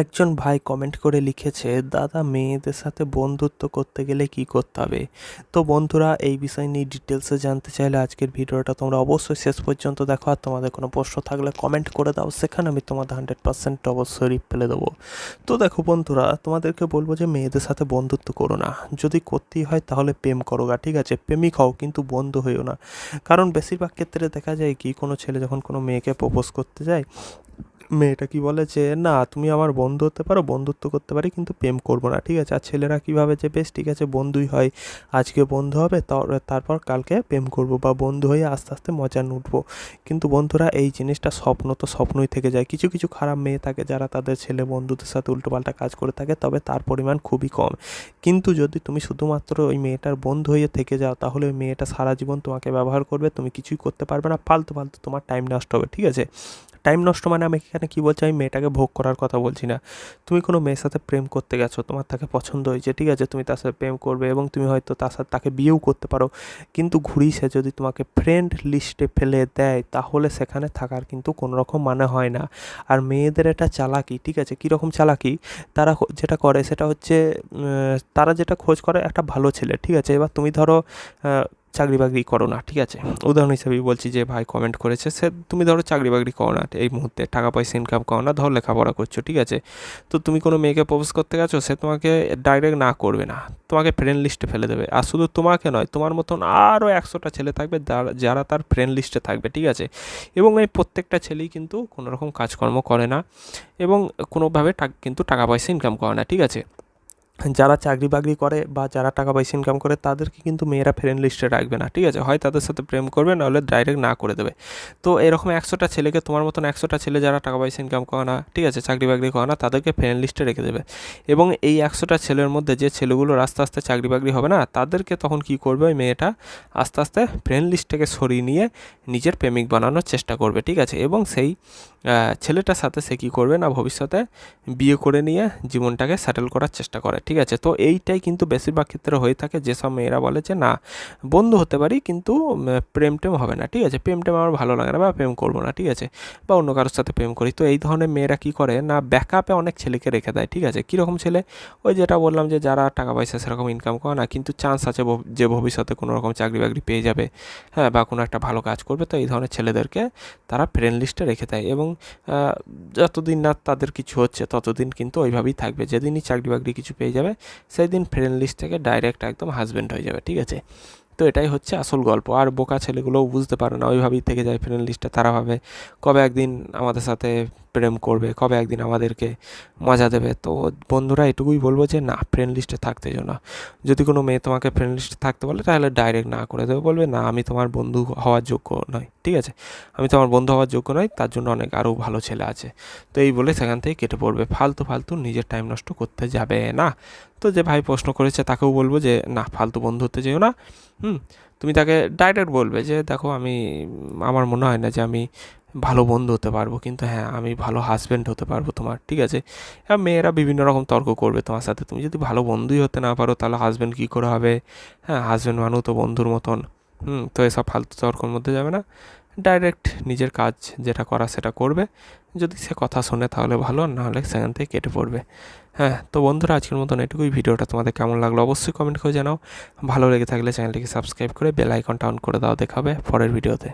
একজন ভাই কমেন্ট করে লিখেছে, দাদা, মেয়েদের সাথে বন্ধুত্ব করতে গেলে কি করতে হবে? তো বন্ধুরা, এই বিষয় নিয়ে ডিটেলসে জানতে চাইলে আজকের ভিডিওটা তোমরা অবশ্যই শেষ পর্যন্ত দেখো। আর তোমাদের কোনো প্রশ্ন থাকলে কমেন্ট করে দাও, সেখানে আমি তোমাদের হান্ড্রেড পার্সেন্ট অবশ্যই রিপ্লাই দেবো। তো দেখো বন্ধুরা, তোমাদেরকে বলব যে মেয়েদের সাথে বন্ধুত্ব করো না। যদি করতেই হয় তাহলে প্রেম করো গা, ঠিক আছে? প্রেমিক হও, কিন্তু বন্ধু হইও না। কারণ বেশিরভাগ ক্ষেত্রে দেখা যায় কি, কোনো ছেলে যখন কোনো মেয়েকে প্রপোজ করতে যায় মেয়েটা কি বলে যে, না, তুমি আমার বন্ধু হতে পারো, বন্ধুত্ব করতে পারি, কিন্তু প্রেম করব না। ঠিক আছে? আর ছেলেরা কীভাবে যে, বেশ, ঠিক আছে, বন্ধুই হয় আজকে বন্ধু হবে তারপর কালকে প্রেম করব বা বন্ধু হয়ে আস্তে আস্তে মজা উঠবো কিন্তু বন্ধুরা, এই জিনিসটা স্বপ্ন তো স্বপ্নই থেকে যায়। কিছু কিছু খারাপ মেয়ে থাকে যারা তাদের ছেলে বন্ধুদের সাথে উল্টোপাল্টা কাজ করে থাকে, তবে তার পরিমাণ খুবই কম। কিন্তু যদি তুমি শুধুমাত্র ওই মেয়েটার বন্ধু হয়ে থেকে যাও, তাহলে ওই মেয়েটা সারা জীবন তোমাকে ব্যবহার করবে, তুমি কিছুই করতে পারবে না, ফালতু ফালতু তোমার টাইম নষ্ট হবে, ঠিক আছে? টাইম নষ্ট মানে আমি এখানে কী বলছি? আমি মেয়েটাকে ভোগ করার কথা বলছি না। তুমি কোনো মেয়ের সাথে প্রেম করতে গেছো, তোমার তাকে পছন্দ হয়েছে, ঠিক আছে? তুমি তার সাথে প্রেম করবে এবং তুমি হয়তো তার সাথে তাকে বিয়েও করতে পারো। কিন্তু ঘুরি সে যদি তোমাকে ফ্রেন্ড লিস্টে ফেলে দেয়, তাহলে সেখানে থাকার কিন্তু কোনো রকম মানে হয় না। আর মেয়েদের এটা চালাকি, ঠিক আছে? কীরকম চালাকি? তারা যেটা করে সেটা হচ্ছে তারা যেটা খোঁজ করে, একটা ভালো ছেলে, ঠিক আছে? এবার তুমি ধরো চাকরি বাকরি করো না, ঠিক আছে? উদাহরণ হিসেবেই বলছি যে ভাই কমেন্ট করেছে, সে তুমি ধরো চাকরি বাকরি করো না, এই মুহূর্তে টাকা পয়সা ইনকাম করো না, ধরো লেখাপড়া করছ, ঠিক আছে? তো তুমি কোনো মেয়েকে প্রপোজ করতে গেছো, সে তোমাকে ডাইরেক্ট না করবে না, তোমাকে ফ্রেন্ড লিস্টে ফেলে দেবে। আর শুধু তোমাকে নয়, তোমার মতন আরও একশোটা ছেলে থাকবে যারা- তার ফ্রেন্ড লিস্টে থাকবে, ঠিক আছে? এবং এই প্রত্যেকটা ছেলেই কিন্তু কোনো রকম কাজকর্ম করে না এবং কোনোভাবে কিন্তু টাকা পয়সা ইনকাম করে না, ঠিক আছে? যারা চাকরি বাকরি করে বা যারা টাকা পয়সা ইনকাম করে, তাদেরকে কিন্তু মেয়েরা ফ্রেন্ড লিস্টে রাখবে না, ঠিক আছে? হয় তাদের সাথে প্রেম করবে, নাহলে ডাইরেক্ট না করে দেবে। তো এরকম একশোটা ছেলেকে, তোমার মতন একশোটা ছেলে যারা টাকা পয়সা ইনকাম করে না, ঠিক আছে? চাকরি বাকরি করে না, তাদেরকে ফ্রেন্ড লিস্টে রেখে দেবে। এবং এই একশোটা ছেলের মধ্যে যে ছেলেগুলোর আস্তে আস্তে চাকরি বাকরি হবে না, তাদেরকে তখন কি করবে? ওই মেয়েটা আস্তে আস্তে ফ্রেন্ড লিস্ট থেকে সরিয়ে নিয়ে নিজের প্রেমিক বানানোর চেষ্টা করবে, ঠিক আছে? এবং সেই ছেলেটার সাথে সে কী করবে না, ভবিষ্যতে বিয়ে করে নিয়ে জীবনটাকে সেটেল করার চেষ্টা করে, ঠিক আছে? তো এইটাই কিন্তু বেশিরভাগ ক্ষেত্রে হয়ে থাকে। যেসব মেয়েরা বলে যে, না, বন্ধু হতে পারি কিন্তু প্রেম টেম হবে না। ঠিক আছে? প্রেম টেম আমার ভালো লাগে না বা প্রেম করব না, ঠিক আছে? বা অন্য কারোর সাথে প্রেম করি। তো এই ধরনের মেয়েরা কী করে? না ব্যাকআপে অনেক ছেলেকে রেখে দেয়, ঠিক আছে? কীরকম ছেলে? ওই যেটা বললাম যে, যারা টাকা পয়সা সেরকম ইনকাম করে না, কিন্তু চান্স আছে যে ভবিষ্যতে কোনো রকম চাকরি বাকরি পেয়ে যাবে হ্যাঁ বা কোনো একটা ভালো কাজ করবে, তো এই ধরনের ছেলেদেরকে তারা ফ্রেন্ড লিস্টে রেখে দেয়। এবং যতদিন না তাদের কিছু হচ্ছে, ততদিন কিন্তু ওইভাবেই থাকবে। যেদিনই চাকরি বাকরি কিছু পেয়ে যাবে সেই দিন ফ্রেন্ড লিস্ট থেকে ডাইরেক্ট একদম হাজব্যান্ড হয়ে যাবে, ঠিক আছে? তো এটাই হচ্ছে আসল গল্প। আর বোকা ছেলেগুলোও বুঝতে পারে না, ওইভাবেই থেকে যায় ফ্রেন্ড লিস্টটা তারা ভাবে কবে একদিন আমাদের সাথে প্রেম করবে, কবে একদিন আমাদেরকে মজা দেবে। তো বন্ধুরা, এটুকুই বলব যে, না ফ্রেন্ড লিস্টে থাকতে যেও না। যদি কোনো মেয়ে তোমাকে ফ্রেন্ড লিস্টে থাকতে বলে, তাহলে ডাইরেক্ট না করে দেবে। বলবে, না, আমি তোমার বন্ধু হওয়ার যোগ্য নয় ঠিক আছে? আমি তোমার বন্ধু হওয়ার যোগ্য নয় তার জন্য অনেক আরও ভালো ছেলে আছে। তো এই বলে সেখান থেকে কেটে পড়বে। ফালতু ফালতু নিজের টাইম নষ্ট করতে যাবে না। তো যে ভাই প্রশ্ন করেছে, তাকেও বলব যে, না, ফালতু বন্ধু হতে যেও না। হুম? তুমি তাকে ডাইরেক্ট বলবে যে, দেখো, আমি, আমার মনে হয় না যে আমি ভালো বন্ধু হতে পারব, কিন্তু হ্যাঁ আমি ভালো হাজব্যান্ড হতে পারব তোমার, ঠিক আছে? আর মেয়েরা বিভিন্ন রকম তর্ক করবে তোমার সাথে। তুমি যদি ভালো বন্ধুই হতে না পারো, তাহলে হাজব্যান্ড কী করে হবে? হ্যাঁ হাজব্যান্ড মানুষ তো বন্ধুর মতন। হুম, তো এসব ফালতু তর্কর মধ্যে যাবে না। ডাইরেক্ট নিজের কাজ যেটা করা সেটা করবে। যদি সে কথা শোনে তাহলে ভালো না হলে সেখান থেকে কেটে পড়বে। হ্যাঁ তো বন্ধুরা, আজকের মতন এটুকুই। ভিডিওটা তোমাদের কেমন লাগল অবশ্যই কমেন্ট করে জানাও। ভালো লেগে থাকলে চ্যানেলটিকে সাবস্ক্রাইব করে বেল আইকনটা অন করে দাও। দেখাবে পরের ভিডিওতে।